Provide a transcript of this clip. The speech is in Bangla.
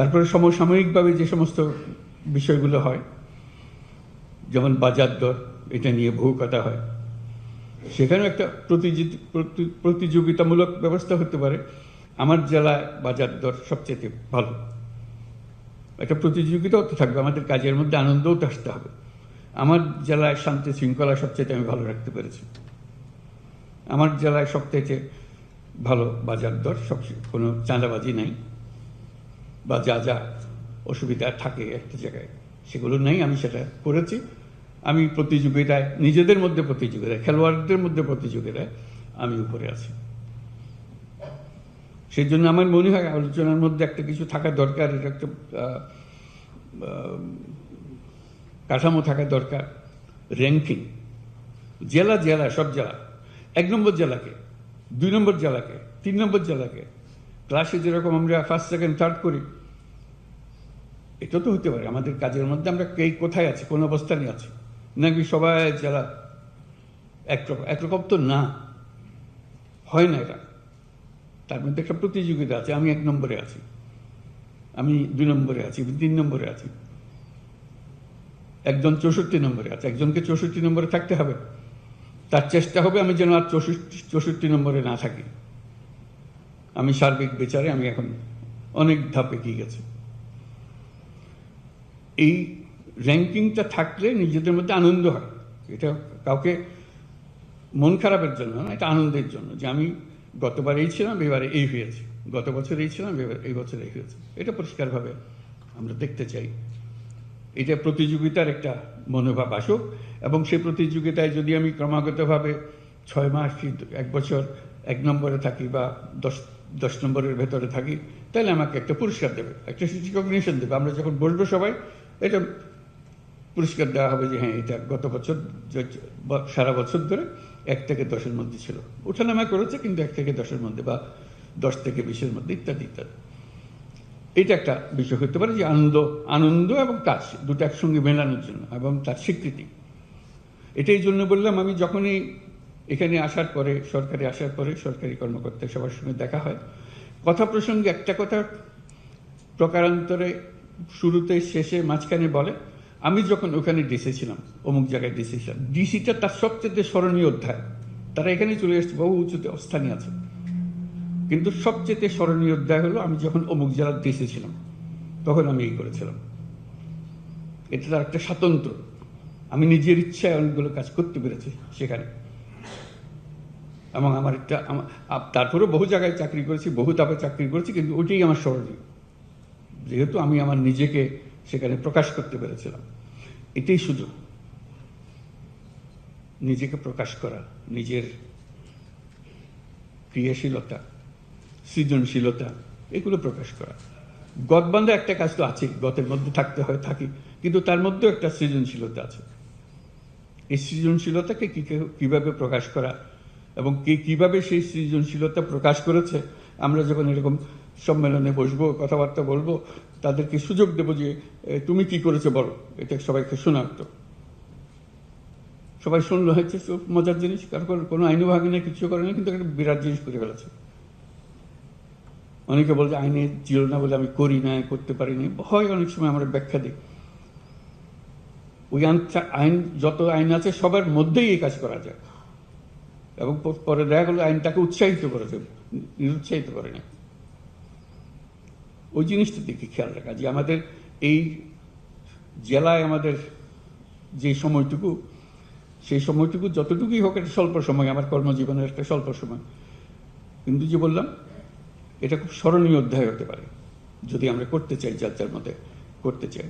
তারপরে সমসাময়িকভাবে যে সমস্ত বিষয়গুলো হয়, যেমন বাজার দর, এটা নিয়ে বহু কথা হয়। সেখানেও একটা প্রতিযোগি- প্রতি- প্রতিযোগিতামূলক ব্যবস্থা হতে পারে। আমার জেলায় বাজার দর সবচেয়ে ভালো। একটা প্রতিযোগিতাও তো থাকবে, আমাদের কাজের মধ্যে আনন্দও তো আসতে হবে। আমার জেলায় শান্তি শৃঙ্খলা সবচেয়ে আমি ভালো রাখতে পেরেছি। আমার জেলায় সবচেয়ে ভালো বাজার দর, সব কোনো চাঁদাবাজি নাই। বা যা যা অসুবিধা থাকে একটা জায়গায়, সেগুলো নেই, আমি সেটা করেছি। আমি প্রতিযোগিতায়, নিজেদের মধ্যে প্রতিযোগিতায়, খেলোয়াড়দের মধ্যে প্রতিযোগিতায় আমি উপরে আছি। সেই জন্য আমার মনে হয় আলোচনার মধ্যে একটা কিছু থাকা দরকার, এটা একটা কাঠামো থাকা দরকার। র্যাঙ্কিং জেলা জেলা, সব জেলা, এক নম্বর জেলাকে, দুই নম্বর জেলাকে, তিন নম্বর জেলাকে ক্লাসে যেরকম আমরা ফার্স্ট সেকেন্ড থার্ড করি এটা তো হতে পারে। আমাদের কাজের মধ্যে আমরা কে কোথায় আছি, কোন অবস্থানে আছি? নাকি সবাই জেলা একরকম একরকম তো না, হয় না এটা। তার মধ্যে একটা প্রতিযোগিতা আছে, আমি এক নম্বরে আছি, আমি দুই নম্বরে আছি তিন নম্বরে আছি। একজন চৌষট্টি নম্বরে আছে, একজনকে চৌষট্টি নম্বরে থাকতে হবে। তার চেষ্টা হবে আমি যেন আর চৌষট্টি চৌষট্টি নম্বরে না থাকি। আমি সার্বিক বিচারে আমি এখন অনেক ধাপ এগিয়ে গেছি। এই র্যাঙ্কিংটা থাকলে নিজেদের মধ্যে আনন্দ হয়। এটা কাউকে মন খারাপের জন্য না, এটা আনন্দের জন্য যে আমি গতবার এই ছিলাম, এবারে এই হয়েছে। গত বছর এই ছিলাম এই বছর এই হয়েছে। এটা পরিষ্কারভাবে আমরা দেখতে চাই। এটা প্রতিযোগিতার একটা মনোভাব আসুক এবং সেই প্রতিযোগিতায় যদি আমি ক্রমাগতভাবে ছয় মাস কি এক বছর, এক নম্বরে থাকি বা দশ দশ নম্বরের ভেতরে থাকি, তাহলে আমাকে একটা পুরস্কার দেবে, একটা রিকগনিশন দেবে। আমরা যখন বসবো সবাই, এটা পুরস্কার দেওয়া হবে যে হ্যাঁ এটা গত বছর সারা বছর ধরে এক থেকে দশের মধ্যে ছিল। ওঠানামা করেছে, কিন্তু এক থেকে দশের মধ্যে বা দশ থেকে বিশের মধ্যে ইত্যাদি ইত্যাদি। এটা একটা বিষয় হতে পারে যে, আনন্দ আনন্দ এবং কাজ দুটো একসঙ্গে মেলানোর জন্য এবং তার স্বীকৃতি। এটা এই জন্য বললাম, আমি যখনই এখানে আসার পরে, সরকারি আসার পরে সরকারি কর্মকর্তা সবার সঙ্গে দেখা হয়। কথা প্রসঙ্গে একটা কথা প্রকারান্তরে শুরুতে, শেষে, মাঝখানে বলে, আমি যখন ওখানে ডিসি ছিলাম, অমুক জায়গায় ডিসি ছিলাম ডিসিটা তার সবচেয়ে স্মরণীয় অধ্যায়। তারা এখানে চলে এসছে, বহু উঁচুতে অস্থানে আছে। কিন্তু সবচেয়ে স্মরণীয় অধ্যায় হলো, আমি যখন অমুক জেলার ডিসি ছিলাম, তখন আমি এই করেছিলাম। এটা তার একটা স্বাতন্ত্র আমি নিজের ইচ্ছায় অনেকগুলো কাজ করতে পেরেছি সেখানে। এবং আমার একটা তারপরেও বহু জায়গায় চাকরি করেছি, বহু তাপে চাকরি করেছি, কিন্তু ওইটাই আমার স্মরণীয় যেহেতু আমি আমার নিজেকে সেখানে প্রকাশ করতে পেরেছিলাম। এটাই সুযোগ। নিজেকে প্রকাশ করা, নিজের ক্রিয়াশীলতা, সৃজনশীলতা, এগুলো প্রকাশ করা। গদবান্ধা একটা কাজ তো আছে গতের মধ্যে থাকতে হয়, থাকি, কিন্তু তার মধ্যেও একটা সৃজনশীলতা আছে। এই সৃজনশীলতাকে কীভাবে প্রকাশ করা এবং কে কীভাবে সেই সৃজনশীলতা প্রকাশ করেছে, আমরা যখন এরকম সম্মেলনে বসবো, কথাবার্তা বলব, তাদেরকে সুযোগ দেবো যে তুমি কি করেছ বলো। এটা সবাইকে শোনার তো। সবাই শুনলো হচ্ছে মজার জিনিস কারণ কোনো- আইনও ভাগে না কিছু করে না কিন্তু একটা বিরাট জিনিস করে ফেলেছে। অনেকে বলছে আইনে ছিল না বলে আমি করি না, করতে পারি না হয় অনেক সময় আমরা ব্যাখ্যা দিই। ওই আইন, যত আইন আছে, সবার মধ্যেই এই কাজ করা যায়। এবং পরে দেখা গেলো আইনটাকে উৎসাহিত করেছে। নিরুৎসাহিত করে না ওই জিনিসটা দেখি খেয়াল রাখা যে আমাদের এই জেলায় আমাদের যে সময়টুকু, সেই সময়টুকু যতটুকুই হোক একটা স্বল্প সময়, আমার কর্মজীবনের একটা স্বল্প সময়। কিন্তু যে বললাম, এটা খুব স্মরণীয় অধ্যায় হতে পারে, যদি আমরা করতে চাই, যার যার মধ্যে করতে চাই।